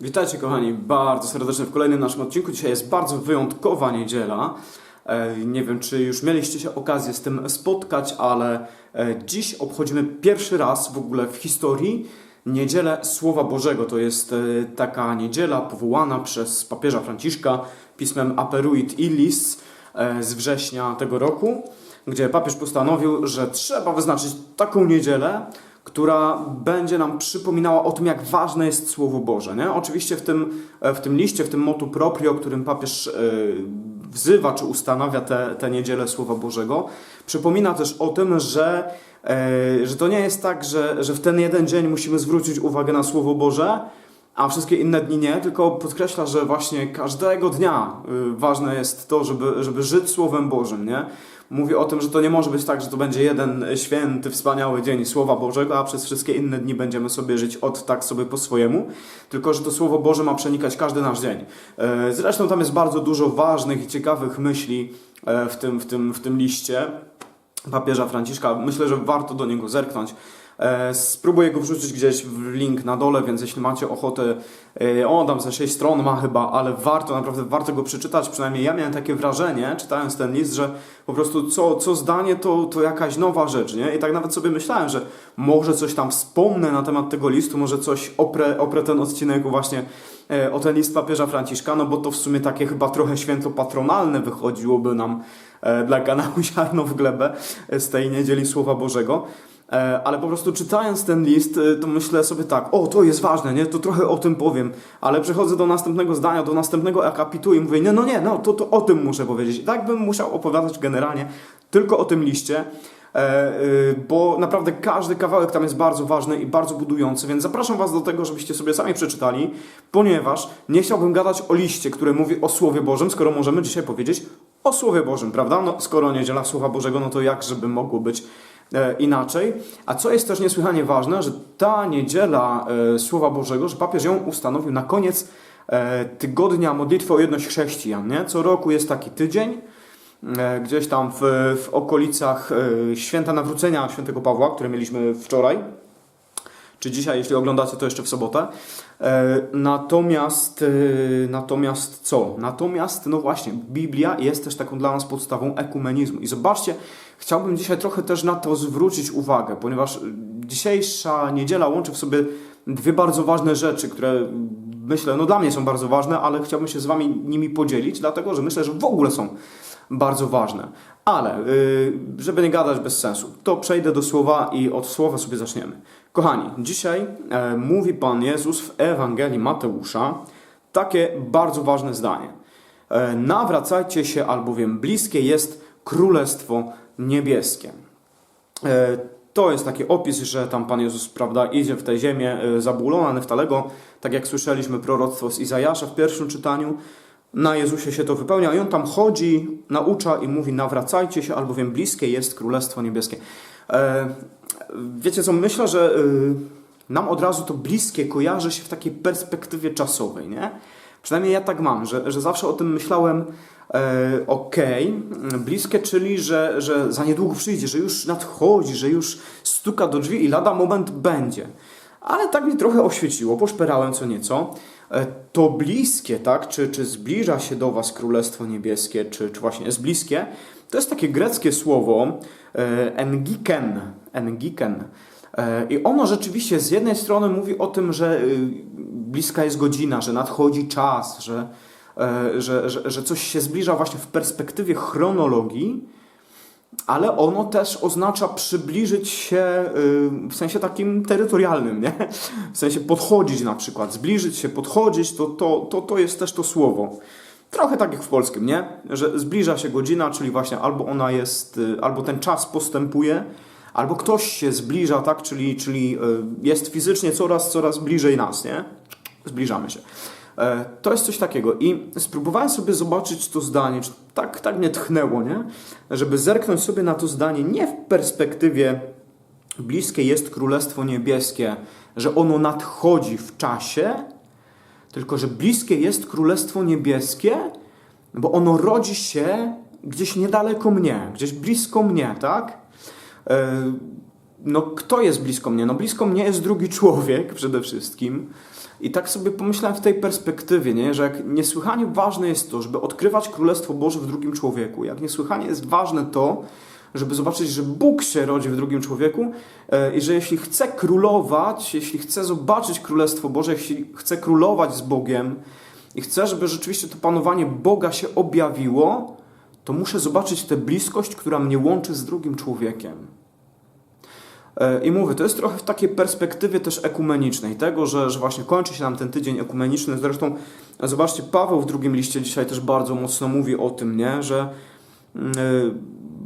Witajcie kochani bardzo serdecznie w kolejnym naszym odcinku. Dzisiaj jest bardzo wyjątkowa niedziela. E, Nie wiem, czy już mieliście się okazję z tym spotkać, ale e, dziś obchodzimy pierwszy raz w ogóle w historii Niedzielę Słowa Bożego. To jest e, taka niedziela powołana przez papieża Franciszka pismem Aperuit Illis z września tego roku, gdzie papież postanowił, że trzeba wyznaczyć taką niedzielę, która będzie nam przypominała o tym, jak ważne jest Słowo Boże. Nie? Oczywiście w tym, e, w tym liście, w tym motu proprio, którym papież e, wzywa czy ustanawia tę te, niedzielę Słowa Bożego, przypomina też o tym, że, e, że to nie jest tak, że, że w ten jeden dzień musimy zwrócić uwagę na Słowo Boże, a wszystkie inne dni nie, tylko podkreśla, że właśnie każdego dnia y, ważne jest to, żeby, żeby żyć Słowem Bożym, nie? Mówi o tym, że to nie może być tak, że to będzie jeden święty, wspaniały dzień Słowa Bożego, a przez wszystkie inne dni będziemy sobie żyć od tak sobie po swojemu, tylko że to Słowo Boże ma przenikać każdy nasz dzień. E, Zresztą tam jest bardzo dużo ważnych i ciekawych myśli e, w tym, w tym, w tym liście papieża Franciszka. Myślę, że warto do niego zerknąć. E, Spróbuję go wrzucić gdzieś w link na dole, więc jeśli macie ochotę, e, on tam ze 6 stron ma chyba, ale warto, naprawdę warto go przeczytać. Przynajmniej ja miałem takie wrażenie, czytając ten list, że po prostu co, co zdanie to, to jakaś nowa rzecz, nie? I tak nawet sobie myślałem, że może coś tam wspomnę na temat tego listu, może coś oprę, oprę ten odcinek właśnie e, o ten list papieża Franciszka, no bo to w sumie takie chyba trochę święto patronalne wychodziłoby nam dla kanału Ziarno w Glebę z tej niedzieli Słowa Bożego. E, Ale po prostu czytając ten list, e, to myślę sobie tak, o to jest ważne, nie? To trochę o tym powiem, ale przechodzę do następnego zdania, do następnego akapitu i mówię, nie, no nie, no to, to o tym muszę powiedzieć. I tak bym musiał opowiadać generalnie tylko o tym liście, e, bo naprawdę każdy kawałek tam jest bardzo ważny i bardzo budujący, więc zapraszam Was do tego, żebyście sobie sami przeczytali, ponieważ nie chciałbym gadać o liście, który mówi o Słowie Bożym, skoro możemy dzisiaj powiedzieć o Słowie Bożym, prawda? No, skoro niedziela Słowa Bożego, no to jak żeby mogło być inaczej. A co jest też niesłychanie ważne, że ta niedziela e, Słowa Bożego, że papież ją ustanowił na koniec e, tygodnia modlitwy o jedność chrześcijan. Nie? Co roku jest taki tydzień, e, gdzieś tam w, w okolicach e, święta nawrócenia świętego Pawła, które mieliśmy wczoraj, czy dzisiaj, jeśli oglądacie to jeszcze w sobotę. E, Natomiast, e, natomiast co? Natomiast, no właśnie, Biblia jest też taką dla nas podstawą ekumenizmu. I zobaczcie, chciałbym dzisiaj trochę też na to zwrócić uwagę, ponieważ dzisiejsza niedziela łączy w sobie dwie bardzo ważne rzeczy, które myślę, no dla mnie są bardzo ważne, ale chciałbym się z Wami nimi podzielić, dlatego że myślę, że w ogóle są bardzo ważne. Ale, yy, żeby nie gadać bez sensu, to przejdę do słowa i od słowa sobie zaczniemy. Kochani, dzisiaj e, mówi Pan Jezus w Ewangelii Mateusza takie bardzo ważne zdanie. E, nawracajcie się, albowiem bliskie jest Królestwo Niebieskie. E, To jest taki opis, że tam Pan Jezus, prawda, idzie w tę ziemię Zabulona, Neftalego, tak jak słyszeliśmy proroctwo z Izajasza w pierwszym czytaniu. Na Jezusie się to wypełnia i On tam chodzi, naucza i mówi nawracajcie się, albowiem bliskie jest Królestwo Niebieskie. E, Wiecie co, myślę, że y, nam od razu to bliskie kojarzy się w takiej perspektywie czasowej, nie? Przynajmniej ja tak mam, że, że zawsze o tym myślałem, e, okej, bliskie, czyli że, że za niedługo przyjdzie, że już nadchodzi, że już stuka do drzwi i lada moment będzie. Ale tak mi trochę oświeciło, poszperałem co nieco. E, To bliskie, tak? Czy, czy zbliża się do Was Królestwo Niebieskie, czy, czy właśnie jest bliskie? To jest takie greckie słowo e, engiken. engiken. E, I ono rzeczywiście z jednej strony mówi o tym, że y, bliska jest godzina, że nadchodzi czas, że, że, że, że coś się zbliża właśnie w perspektywie chronologii, ale ono też oznacza przybliżyć się y, w sensie takim terytorialnym, nie? W sensie podchodzić na przykład, zbliżyć się, podchodzić, to, to, to, to jest też to słowo. Trochę tak jak w polskim, nie? Że zbliża się godzina, czyli właśnie albo ona jest, y, albo ten czas postępuje, albo ktoś się zbliża, tak? Czyli, czyli y, jest fizycznie coraz, coraz bliżej nas, nie? Zbliżamy się. E, To jest coś takiego. I spróbowałem sobie zobaczyć to zdanie, tak, tak mnie tchnęło, nie? Żeby zerknąć sobie na to zdanie nie w perspektywie bliskie jest Królestwo Niebieskie, że ono nadchodzi w czasie, tylko że bliskie jest Królestwo Niebieskie, bo ono rodzi się gdzieś niedaleko mnie, gdzieś blisko mnie, tak? E, No, kto jest blisko mnie? No, blisko mnie jest drugi człowiek przede wszystkim. I tak sobie pomyślałem w tej perspektywie, nie? że jak niesłychanie ważne jest to, żeby odkrywać Królestwo Boże w drugim człowieku, jak niesłychanie jest ważne to, żeby zobaczyć, że Bóg się rodzi w drugim człowieku e, i że jeśli chce królować, jeśli chce zobaczyć Królestwo Boże, jeśli chce królować z Bogiem i chce, żeby rzeczywiście to panowanie Boga się objawiło, to muszę zobaczyć tę bliskość, która mnie łączy z drugim człowiekiem. E, I mówię, to jest trochę w takiej perspektywie też ekumenicznej, tego, że, że właśnie kończy się nam ten tydzień ekumeniczny. Zresztą, e, zobaczcie, Paweł w drugim liście dzisiaj też bardzo mocno mówi o tym, nie? że mm, e,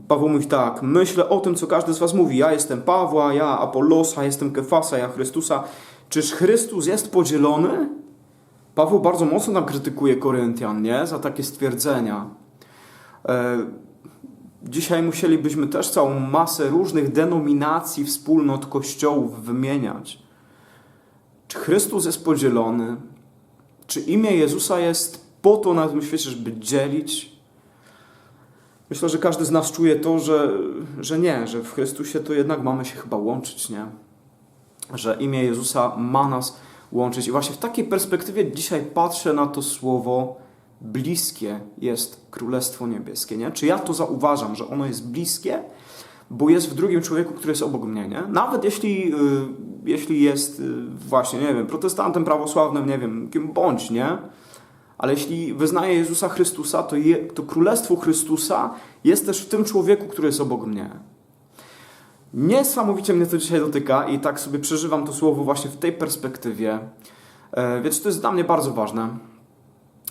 Paweł mówi tak, myślę o tym, co każdy z was mówi. Ja jestem Pawła, ja Apollosa, jestem Kefasa, ja Chrystusa. Czyż Chrystus jest podzielony? Paweł bardzo mocno nam krytykuje Koryntian, nie? Za takie stwierdzenia. Dzisiaj musielibyśmy też całą masę różnych denominacji, wspólnot, kościołów wymieniać. Czy Chrystus jest podzielony? Czy imię Jezusa jest po to na tym świecie, żeby dzielić? Myślę, że każdy z nas czuje to, że, że nie, że w Chrystusie to jednak mamy się chyba łączyć, nie? Że imię Jezusa ma nas łączyć. I właśnie w takiej perspektywie dzisiaj patrzę na to słowo bliskie jest Królestwo Niebieskie, nie? Czy ja to zauważam, że ono jest bliskie, bo jest w drugim człowieku, który jest obok mnie, nie? Nawet jeśli, y, jeśli jest y, właśnie, nie wiem, protestantem prawosławnym, nie wiem, kim bądź, nie? Ale jeśli wyznaje Jezusa Chrystusa, to, je, to Królestwo Chrystusa jest też w tym człowieku, który jest obok mnie. Niesamowicie mnie to dzisiaj dotyka i tak sobie przeżywam to słowo właśnie w tej perspektywie. E, Więc to jest dla mnie bardzo ważne.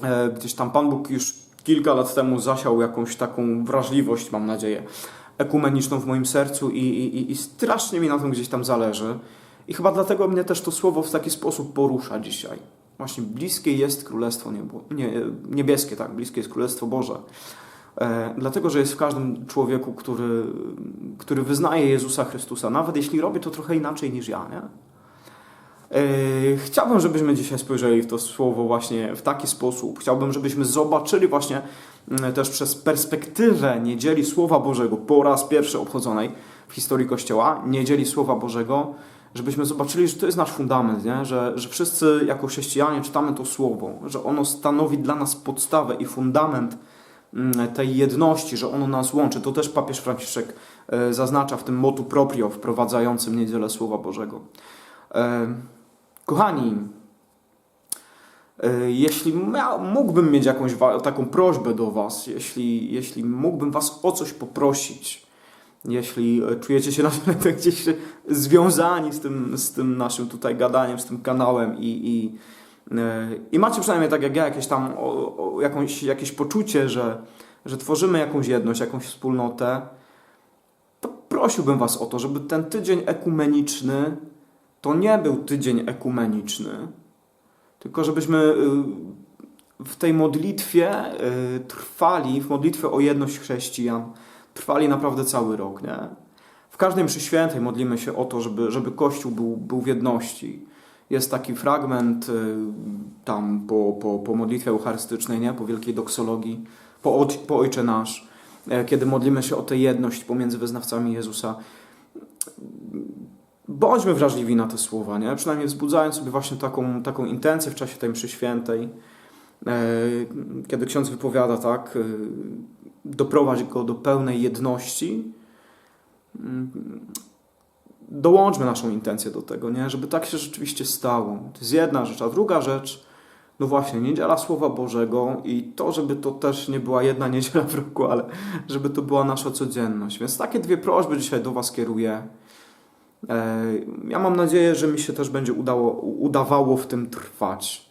E, Gdzieś tam Pan Bóg już kilka lat temu zasiał jakąś taką wrażliwość, mam nadzieję, ekumeniczną w moim sercu i, i, i strasznie mi na tym gdzieś tam zależy. I chyba dlatego mnie też to słowo w taki sposób porusza dzisiaj. Właśnie bliskie jest Królestwo niebo, nie, Niebieskie, tak, bliskie jest Królestwo Boże. E, dlatego, że jest w każdym człowieku, który, który wyznaje Jezusa Chrystusa, nawet jeśli robi to trochę inaczej niż ja, nie? Yy, Chciałbym, żebyśmy dzisiaj spojrzeli w to słowo właśnie w taki sposób. Chciałbym, żebyśmy zobaczyli właśnie mm, też przez perspektywę niedzieli Słowa Bożego, po raz pierwszy obchodzonej w historii Kościoła, niedzieli Słowa Bożego, żebyśmy zobaczyli, że to jest nasz fundament, nie? Że, że wszyscy jako chrześcijanie czytamy to Słowo, że ono stanowi dla nas podstawę i fundament mm, tej jedności, że ono nas łączy. To też papież Franciszek e, zaznacza w tym motu proprio wprowadzającym niedzielę Słowa Bożego. Kochani, e, jeśli mógłbym mieć jakąś taką prośbę do Was, jeśli, jeśli mógłbym Was o coś poprosić, jeśli e, czujecie się na tyle gdzieś związani z tym, z tym naszym tutaj gadaniem, z tym kanałem i, i, e, i macie przynajmniej tak jak ja jakieś tam o, o, jakąś, jakieś poczucie, że, że tworzymy jakąś jedność, jakąś wspólnotę, to prosiłbym Was o to, żeby ten tydzień ekumeniczny to nie był tydzień ekumeniczny, tylko żebyśmy y, w tej modlitwie y, trwali, w modlitwie o jedność chrześcijan, trwali naprawdę cały rok, nie? W każdej mszy świętej modlimy się o to, żeby, żeby Kościół był, był w jedności. Jest taki fragment y, tam po, po, po modlitwie eucharystycznej, nie? po wielkiej doksologii, po, po Ojcze Nasz, e, kiedy modlimy się o tę jedność pomiędzy wyznawcami Jezusa bądźmy wrażliwi na te słowa, nie? Przynajmniej wzbudzając sobie właśnie taką, taką intencję w czasie tej mszy świętej, e, kiedy ksiądz wypowiada tak, e, doprowadź go do pełnej jedności, mm, dołączmy naszą intencję do tego, nie? Żeby tak się rzeczywiście stało. To jest jedna rzecz, a druga rzecz, no właśnie, niedziela Słowa Bożego i to, żeby to też nie była jedna niedziela w roku, ale żeby to była nasza codzienność. Więc takie dwie prośby dzisiaj do Was kieruję. E, Ja mam nadzieję, że mi się też będzie udało, udawało w tym trwać.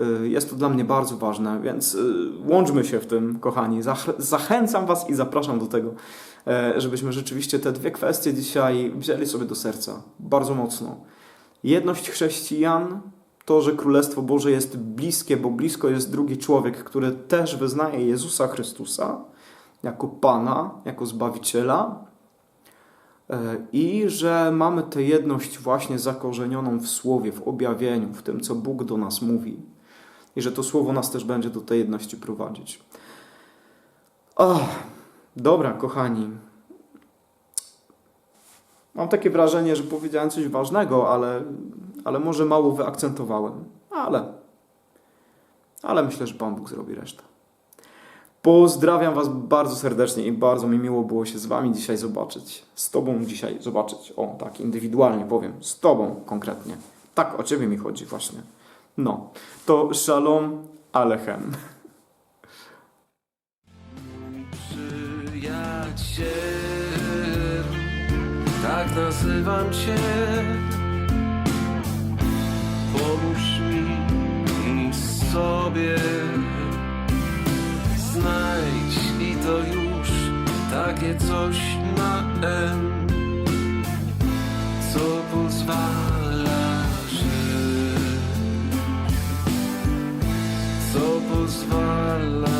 E, Jest to dla mnie bardzo ważne, więc e, łączmy się w tym, kochani. Zach- Zachęcam Was i zapraszam do tego, żebyśmy rzeczywiście te dwie kwestie dzisiaj wzięli sobie do serca bardzo mocno. Jedność chrześcijan to, że Królestwo Boże jest bliskie, bo blisko jest drugi człowiek, który też wyznaje Jezusa Chrystusa jako Pana, jako Zbawiciela i że mamy tę jedność właśnie zakorzenioną w Słowie, w objawieniu, w tym, co Bóg do nas mówi i że to Słowo nas też będzie do tej jedności prowadzić. O, dobra, kochani. Mam takie wrażenie, że powiedziałem coś ważnego, ale, ale może mało wyakcentowałem. Ale, ale myślę, że Pan Bóg zrobi resztę. Pozdrawiam Was bardzo serdecznie i bardzo mi miło było się z Wami dzisiaj zobaczyć. Z Tobą dzisiaj zobaczyć. O, tak, indywidualnie powiem. Z Tobą konkretnie. Tak, o Ciebie mi chodzi właśnie. No, to Shalom Alechem. Przyjaciel, tak nazywam cię. Pomóż mi sobie to już takie coś na M, co pozwala żyć, co pozwala